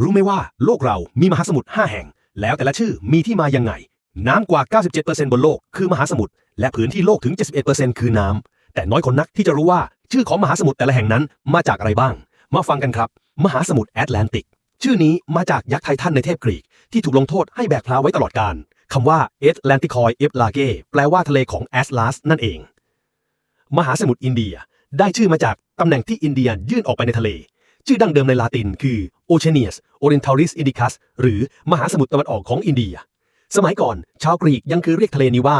รู้ไหมว่าโลกเรามีมหาสมุทร5แห่ง แล้วแต่ละชื่อมีที่มายังไง น้ำกว่า 97%บนโลกคือมหาสมุทรและพื้นที่โลกถึง 71%คือน้ำแต่น้อยคนนักที่จะรู้ว่าชื่อของมหาสมุทรแต่ละแห่งนั้นมาจากอะไรบ้าง มาฟังกันครับ มหาสมุทรแอตแลนติก ชื่อนี้มาจากยักษ์ไททันในเทพกรีก ที่ถูกลงโทษให้แบกพลาไว้ตลอดกาลคำว่าเอตแลนติคอยเอฟลาเกแปลว่าทะเลของแอสลาสนั่นเอง มหาสมุทรอินเดียได้ชื่อมาจากตำแหน่งที่อินเดียยื่นออกไปในทะเล ชื่อดั้งเดิมในลาตินคือ Oceanus Orientalis Indicus หรือมหาสมุทรตะวันออกของอินเดีย สมัยก่อน ชาวกรีกยังคือเรียกทะเลนี้ว่า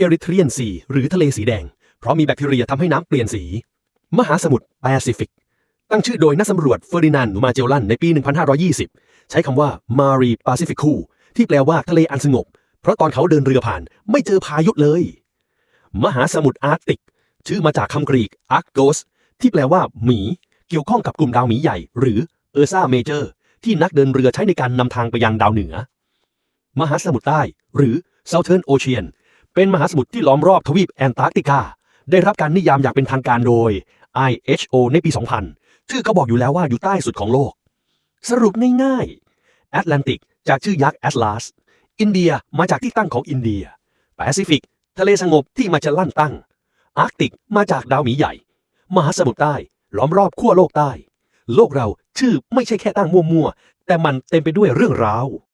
Erythraean Sea หรือทะเลสีแดง เพราะมีแบคทีเรียทำให้น้ำเปลี่ยนสี มหาสมุทรแปซิฟิก ตั้งชื่อโดยนักสำรวจเฟอร์ดินานด์มาเจลลันในปี 1520 ใช้คำว่า Mare Pacificu ที่แปลว่าทะเลอันสงบ เพราะตอนเขาเดินเรือผ่านไม่เจอพายุเลย มหาสมุทรอาร์กติก ชื่อมาจากคำกรีก Arctos ที่แปลว่าหมี เกี่ยวข้องกับกลุ่มดาวหมีใหญ่ หรือ Ursa Major ที่นักเดินเรือใช้ในการนำทางไปยังดาวเหนือ มหาสมุทรใต้ หรือ Southern Ocean เป็นมหาสมุทรที่ล้อมรอบทวีปแอนตาร์กติกา ได้รับการนิยามอย่างเป็นทางการโดย IHO ในปี 2000 ชื่อเขาบอกอยู่แล้วว่าอยู่ใต้สุดของโลก สรุปง่ายๆแอตแลนติกจากชื่อยักษ์แอตลาส อินเดียมาจากที่ตั้งของอินเดีย แปซิฟิก ทะเลสงบที่มาจะลั่นตั้ง อาร์กติกมาจากดาวหมีใหญ่ มหาสมุทรใต้ล้อมรอบขั้วโลกใต้ โลกเราชื่อไม่ใช่แค่ตั้งมั่วๆ แต่มันเต็มไปด้วยเรื่องราว